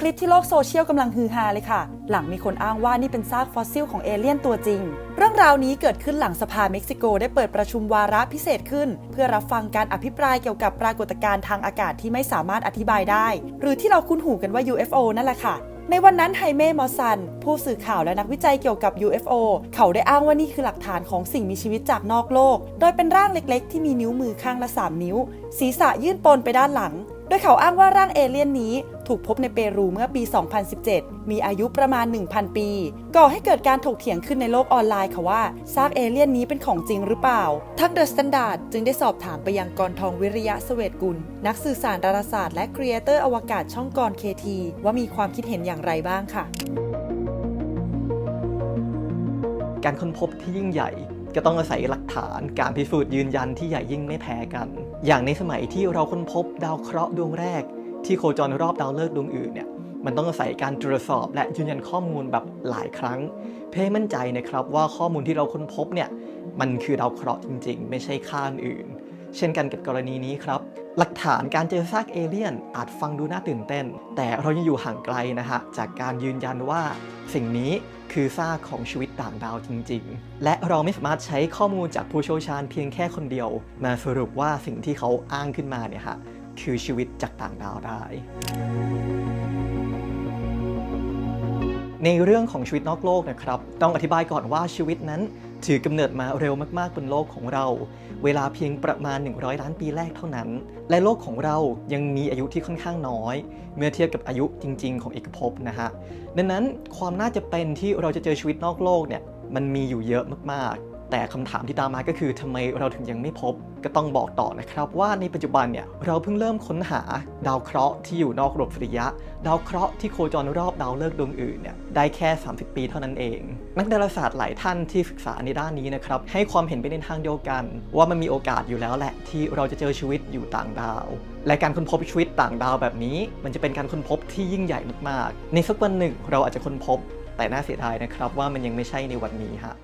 คลิปที่โลกโซเชียลกำลังฮือฮาเลยค่ะ หลังมีคนอ้างว่านี่เป็นซากฟอสซิลของเอเลี่ยนตัวจริง เรื่องราวนี้เกิดขึ้นหลังสภาเม็กซิโกได้เปิดประชุมวาระพิเศษขึ้น เพื่อรับฟังการอภิปรายเกี่ยวกับปรากฏการณ์ทางอากาศที่ไม่สามารถอธิบายได้ หรือที่เราคุ้นหูกันว่า UFO นั่นแหละค่ะในวันนั้นไฮเม่มอสซัน ผู้สื่อข่าวและนักวิจัยเกี่ยวกับ UFO เขาได้อ้างว่านี่คือหลักฐานของสิ่งมีชีวิตจากนอกโลก โดยเป็นร่างเล็กๆ ที่มีนิ้วมือข้างละ 3 นิ้ว ศีรษะยื่นปนไปด้านหลัง โดยเขาอ้างว่าร่างเอเลี่ยนนี้ถูกพบในเปรูเมื่อปี 2017 มีอายุประมาณ 1,000 ปี ก่อให้เกิดการถกเถียงขึ้นในโลกออนไลน์ค่ะว่าซากเอเลี่ยนนี้เป็นของจริงหรือเปล่า ทักเดอะสแตนดาร์ดจึงได้สอบถามไปยังกรทองวิริยะเสเวตกุล นักสื่อสารดาราศาสตร์และครีเอเตอร์อวกาศช่องกรเคทีว่ามีความคิดเห็นอย่างไรบ้างค่ะ การค้นพบที่ยิ่งใหญ่ก็ต้องอาศัยหลักฐานการพิสูจน์ยืนยันที่ใหญ่ยิ่งไม่แพ้กัน อย่างในสมัยที่เราค้นพบดาวเคราะห์ดวงแรก ที่โคจรรอบดาวฤกษ์ดวงอื่นเนี่ยมันต้องอาศัยการตรวจสอบและยืนยันข้อมูลแบบหลายครั้ง เพื่อให้มั่นใจนะครับว่าข้อมูลที่เราค้นพบเนี่ยมันคือดาวเคราะห์จริง ๆ ไม่ใช่ค่าอื่น เช่นกันกับกรณีนี้ครับ หลักฐานการเจอซากเอเลี่ยน อาจฟังดูน่าตื่นเต้น แต่เรายังอยู่ห่างไกลนะฮะจากการยืนยันว่าสิ่งนี้ คือซากของชีวิตต่างดาวจริง ๆ และเราไม่สามารถใช้ข้อมูลจากผู้เชี่ยวชาญเพียงแค่คนเดียว มาสรุปว่าสิ่งที่เขาอ้างขึ้นมาเนี่ยฮะคือชีวิตจากต่างดาวได้ ในเรื่องของชีวิตนอกโลกนะครับ ต้องอธิบายก่อนว่าชีวิตนั้น ถือกำเนิดมาเร็วมากๆบนโลกของเรา เวลาเพียงประมาณ 100 ล้านปีแรกเท่านั้น และโลกของเรายังมีอายุที่ค่อนข้างน้อย เมื่อเทียบกับอายุจริง ๆ ของเอกภพนะฮะดังนั้นความน่าจะเป็นที่เราจะเจอชีวิตนอกโลกเนี่ยมันมีอยู่เยอะมากๆ แต่คำถามที่ตามมาก็คือทำไมเราถึงยังไม่พบก็ต้องบอกต่อนะครับว่าในปัจจุบันเนี่ยเราเพิ่งเริ่มค้นหาดาวเคราะห์ที่อยู่นอกระบบสุริยะ ดาวเคราะห์ที่โคจรรอบดาวฤกษ์ดวงอื่นเนี่ยได้แค่ 30 ปีเท่านั้นเอง นักดาราศาสตร์หลายท่านที่ศึกษาในด้านนี้นะครับให้ความเห็นไปในทางเดียวกัน ว่ามันมีโอกาสอยู่แล้วแหละที่เราจะเจอชีวิตอยู่ต่างดาว และการค้นพบชีวิตต่างดาวแบบนี้ มันจะเป็นการค้นพบที่ยิ่งใหญ่มากๆ ในสักวันหนึ่งเราอาจจะค้นพบ แต่น่าเสียดายนะครับว่ามันยังไม่ใช่ในวันนี้ฮะ